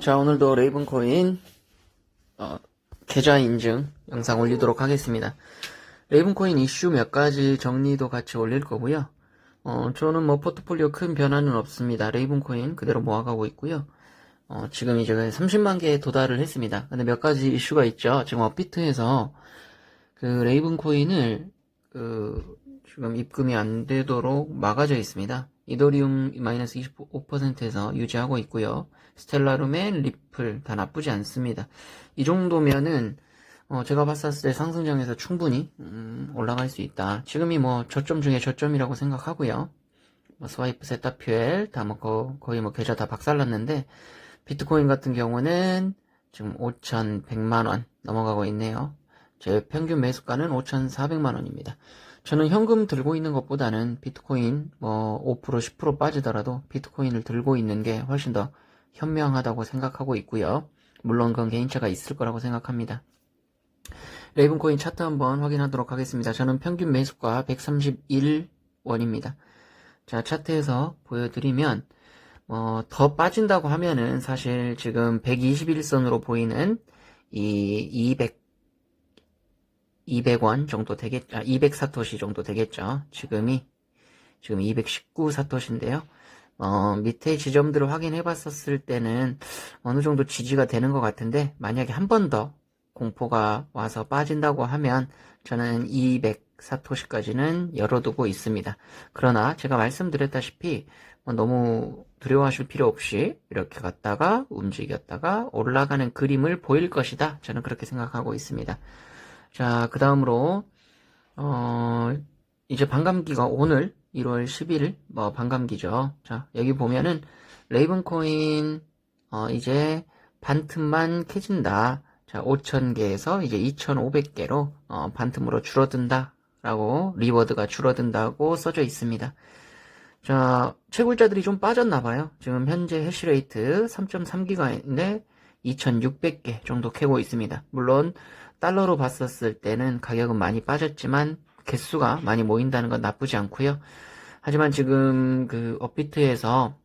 자, 오늘도 레이븐 코인, 어, 계좌 인증 영상 올리도록 하겠습니다. 레이븐 코인 이슈 몇 가지 정리도 같이 올릴 거고요. 어, 저는 뭐 포트폴리오 큰 변화는 없습니다. 레이븐 코인 그대로 모아가고 있고요. 어, 지금 이제 30만 개에 도달을 했습니다. 근데 몇 가지 이슈가 있죠. 지금 업비트에서 그 레이븐 코인을 그 지금 입금이 안 되도록 막아져 있습니다. 이더리움 마이너스 25%에서 유지하고 있고요. 스텔라룸의 리플 다 나쁘지 않습니다. 이 정도면은 어, 제가 봤었을 때 상승장에서 충분히 음, 올라갈 수 있다. 지금이 뭐 저점 중에 저점이라고 생각하고요. 뭐 스와이프, 세타, 퓨엘 다 뭐 거의 뭐 계좌 다 박살났는데 비트코인 같은 경우는 지금 5,100만 원 넘어가고 있네요. 제 평균 매수가는 5,400만 원입니다. 저는 현금 들고 있는 것보다는 비트코인 뭐 5% 10% 빠지더라도 비트코인을 들고 있는 게 훨씬 더 현명하다고 생각하고 있고요. 물론 그건 개인차가 있을 거라고 생각합니다. 레이븐코인 차트 한번 확인하도록 하겠습니다. 저는 평균 매수가 131원입니다. 자, 차트에서 보여드리면 어, 더 빠진다고 하면은 사실 지금 121선으로 보이는 이 200, 200원 정도 되겠, 아, 200사토시 정도 되겠죠. 지금이, 지금 219사토시인데요. 어, 밑에 지점들을 확인해 봤었을 때는 어느 정도 지지가 되는 것 같은데, 만약에 한 번 더 공포가 와서 빠진다고 하면 저는 200사토시까지는 열어두고 있습니다. 그러나 제가 말씀드렸다시피 뭐 너무 두려워하실 필요 없이 이렇게 갔다가 움직였다가 올라가는 그림을 보일 것이다. 저는 그렇게 생각하고 있습니다. 자, 그 다음으로, 어, 이제 반감기가 오늘 1월 11일, 뭐, 반감기죠. 자, 여기 보면은, 레이븐 코인, 어, 이제 반틈만 캐진다. 자, 5,000개에서 이제 2,500개로, 어, 반틈으로 줄어든다. 라고, 리워드가 줄어든다고 써져 있습니다. 자, 채굴자들이 좀 빠졌나봐요. 지금 현재 해시레이트 3.3기가인데 2,600개 정도 캐고 있습니다. 물론, 달러로 봤었을 때는 가격은 많이 빠졌지만, 개수가 많이 모인다는 건 나쁘지 않고요. 하지만 지금 그 업비트에서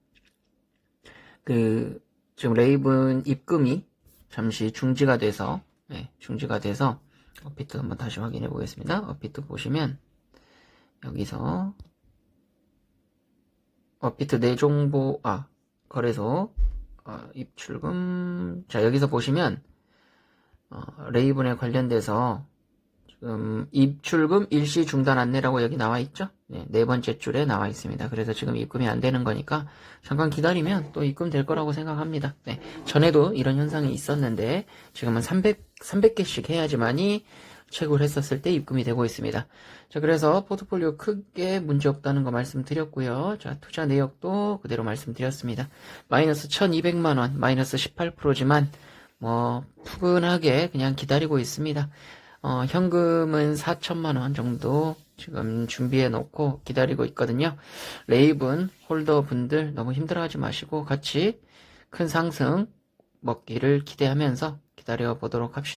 그 지금 레이븐 입금이 잠시 중지가 돼서 네, 중지가 돼서 업비트 한번 다시 확인해 보겠습니다. 업비트 보시면 여기서 업비트 내정보 아 거래소 어, 입출금 자 여기서 보시면 어, 레이븐에 관련돼서 지금 입출금 일시 중단 안내라고 여기 나와 있죠? 네, 네 번째 줄에 나와 있습니다. 그래서 지금 입금이 안 되는 거니까 잠깐 기다리면 또 입금 될 거라고 생각합니다. 네, 전에도 이런 현상이 있었는데 지금은 300, 300개씩 해야지만이 채굴 했었을 때 입금이 되고 있습니다. 자, 그래서 포트폴리오 크게 문제 없다는 거 말씀드렸고요. 자, 투자 내역도 그대로 말씀드렸습니다. 마이너스 1200만원, 마이너스 18%지만 뭐 푸근하게 그냥 기다리고 있습니다. 어, 현금은 4천만 원 정도 지금 준비해 놓고 기다리고 있거든요. 레이븐 홀더 분들 너무 힘들어하지 마시고 같이 큰 상승 먹기를 기대하면서 기다려 보도록 합시다.